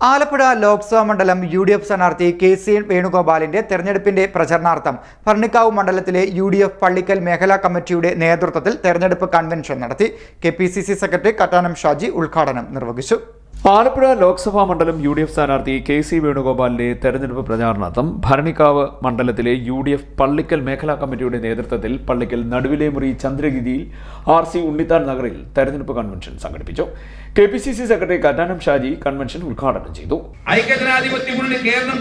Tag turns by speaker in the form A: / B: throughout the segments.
A: ആലപ്പുഴ ലോക്സഭാ മണ്ഡലം U D F സ്ഥാനാർത്ഥി K C വേണുഗോപാലിന്റെ തെരഞ്ഞെടുപ്പിന്റെ പ്രചരണാർത്ഥം ഭരണിക്കാവ് മണ്ഡലത്തിലെ യു ഡി എഫ് പള്ളിക്കൽ മേഖലാ കമ്മിറ്റിയുടെ നേതൃത്വത്തിൽ തെരഞ്ഞെടുപ്പ് കൺവെൻഷൻ നടത്തി K P C C secretary Kattanam Shaji ഉദ്ഘാടനം നിർവഹിച്ചു
B: ആലപ്പുഴ ലോക്സഭാ മണ്ഡലം യു ഡി എഫ് സ്ഥാനാർത്ഥി കെ സി വേണുഗോപാലിന്റെ തെരഞ്ഞെടുപ്പ് പ്രചാരണാർത്ഥം ഭരണിക്കാവ് മണ്ഡലത്തിലെ യു ഡി എഫ് പള്ളിക്കൽ മേഖലാ കമ്മിറ്റിയുടെ നേതൃത്വത്തിൽ പള്ളിക്കൽ നടുവിലെ മുറി ചന്ദ്രഗിരിയിൽ ആർ സി ഉണ്ണിത്താൻ നഗറിൽ തെരഞ്ഞെടുപ്പ് കൺവെൻഷൻ സംഘടിപ്പിച്ചു. K P C C secretary Kattanam Shaji convention ഉദ്ഘാടനം ചെയ്തു.
C: ഐക്യജനാധിപത്യം കേരളം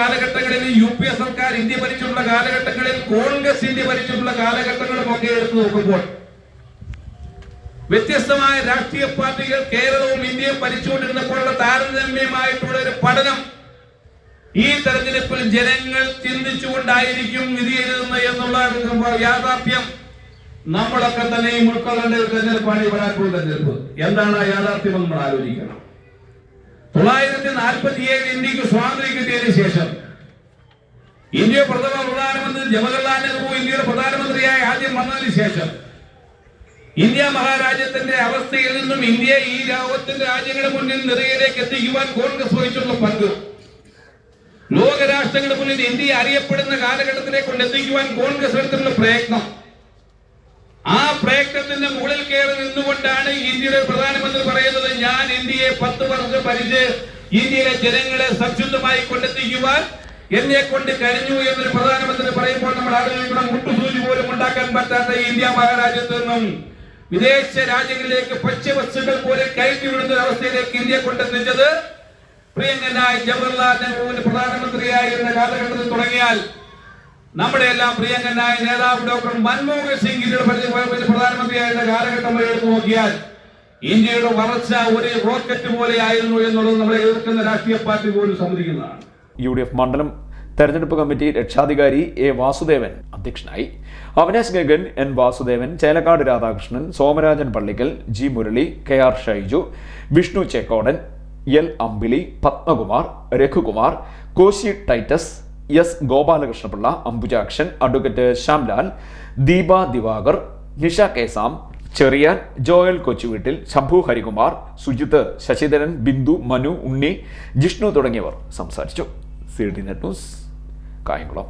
C: കാലഘട്ടങ്ങളിൽ സർക്കാർ ഇന്ത്യ കാലഘട്ടങ്ങളിൽ കോൺഗ്രസ് ഇന്ത്യ നോക്കുമ്പോൾ വ്യത്യസ്തമായ രാഷ്ട്രീയ പാർട്ടികൾ കേരളവും ഇന്ത്യയും ഭരിച്ചുകൊണ്ടിരുന്നപ്പോഴുള്ള താരതമ്യമായിട്ടുള്ള ഒരു പഠനം ഈ തെരഞ്ഞെടുപ്പിൽ ജനങ്ങൾ ചിന്തിച്ചുകൊണ്ടായിരിക്കും വിധി എഴുതുന്നത് എന്നുള്ള യാഥാർത്ഥ്യം. നമ്മളൊക്കെ തന്നെ ഈ ഉൾക്കൊള്ളേണ്ട ഒരു തെരഞ്ഞെടുപ്പാണ് ഈ വരാപ്പൂർ തെരഞ്ഞെടുപ്പ്. എന്താണ് ആ യാഥാർത്ഥ്യം നമ്മൾ ആലോചിക്കണം. തൊള്ളായിരത്തി നാൽപ്പത്തി ഏഴ് ഇന്ത്യയ്ക്ക് സ്വാതന്ത്ര്യം കിട്ടിയതിനു ശേഷം ഇന്ത്യ പ്രഥമ പ്രധാനമന്ത്രി ജവഹർലാൽ നെഹ്റു ഇന്ത്യയുടെ പ്രധാനമന്ത്രിയായി ആദ്യം വന്നതിന് ശേഷം ഇന്ത്യ മഹാരാജ്യത്തിന്റെ അവസ്ഥയിൽ നിന്നും ഇന്ത്യ ഈ ലോകത്തിന്റെ രാജ്യങ്ങളുടെ മുന്നിൽ നിറയിലേക്ക് എത്തിക്കുവാൻ കോൺഗ്രസ് വഹിച്ചുള്ള പങ്ക്. ലോകരാഷ്ട്രങ്ങളുടെ മുന്നിൽ ഇന്ത്യ അറിയപ്പെടുന്ന കാലഘട്ടത്തിലേക്ക് കൊണ്ടെത്തിക്കുവാൻ കോൺഗ്രസ് എടുത്തുള്ള പ്രയത്നം. ആ പ്രയത്നത്തിന്റെ മുകളിൽ കയറി നിന്നുകൊണ്ടാണ് ഇന്ത്യയുടെ പ്രധാനമന്ത്രി പറയുന്നത് ഞാൻ ഇന്ത്യയെ പത്ത് വർഷം ഭരിച്ച് ഇന്ത്യയിലെ ജനങ്ങളെ സംശുദ്ധമായി കൊണ്ടെത്തിക്കുവാൻ എന്നെ കൊണ്ട് കഴിഞ്ഞു എന്നൊരു പ്രധാനമന്ത്രി പറയുമ്പോൾ നമ്മൾ ആലോചിക്കണം മുട്ടുസൂചി പോലും ഉണ്ടാക്കാൻ പറ്റാത്ത ഇന്ത്യ മഹാരാജ്യത്ത് നിന്നും വിദേശ രാജ്യങ്ങളിലേക്ക് ഭക്ഷ്യവസ്തുക്കൾ പോലെ കയറ്റി വിടുന്ന ഒരു അവസ്ഥയിലേക്ക് ഇന്ത്യ കൊണ്ടെത്തിച്ചത് പ്രിയങ്കനായ ജവഹർലാൽ നെഹ്റുവിന് പ്രധാനമന്ത്രിയായിരുന്ന കാലഘട്ടത്തിൽ തുടങ്ങിയാൽ നമ്മുടെ എല്ലാം പ്രിയങ്കനായ നേതാവ് ഡോക്ടർ മൻമോഹൻ സിംഗ് ഇന്ത്യയുടെ പ്രധാനമന്ത്രിയായിരുന്ന കാലഘട്ടം എടുത്തു നോക്കിയാൽ ഇന്ത്യയുടെ വളർച്ച ഒരു റോക്കറ്റ് പോലെ ആയിരുന്നു എന്നുള്ളത് നമ്മളെ എതിർക്കുന്ന രാഷ്ട്രീയ പാർട്ടി പോലും സമ്മതിക്കുന്നതാണ്.
B: യു ഡി എഫ് മണ്ഡലം തെരഞ്ഞെടുപ്പ് കമ്മിറ്റി രക്ഷാധികാരി എ വാസുദേവൻ അധ്യക്ഷനായി. Avinash Gagan N Vasudevan Chelakkad Radhakrishnan Somarajan Pallikkal G Murali K R Shaiju Vishnu Chekkodan L Ambili Padmakumar Raghukumar Koshy Titus S Gopalakrishnapillai Ambujakshan advocate Shyamlal Deepa Divakar Nisha കേസാം Cherian Joel Kochuveettil Shambhu Harikumar Sujith Sasidharan Bindu Manu Unni Jishnu തുടങ്ങിയവർ സംസാരിച്ചു. C D net news Kayamkulam.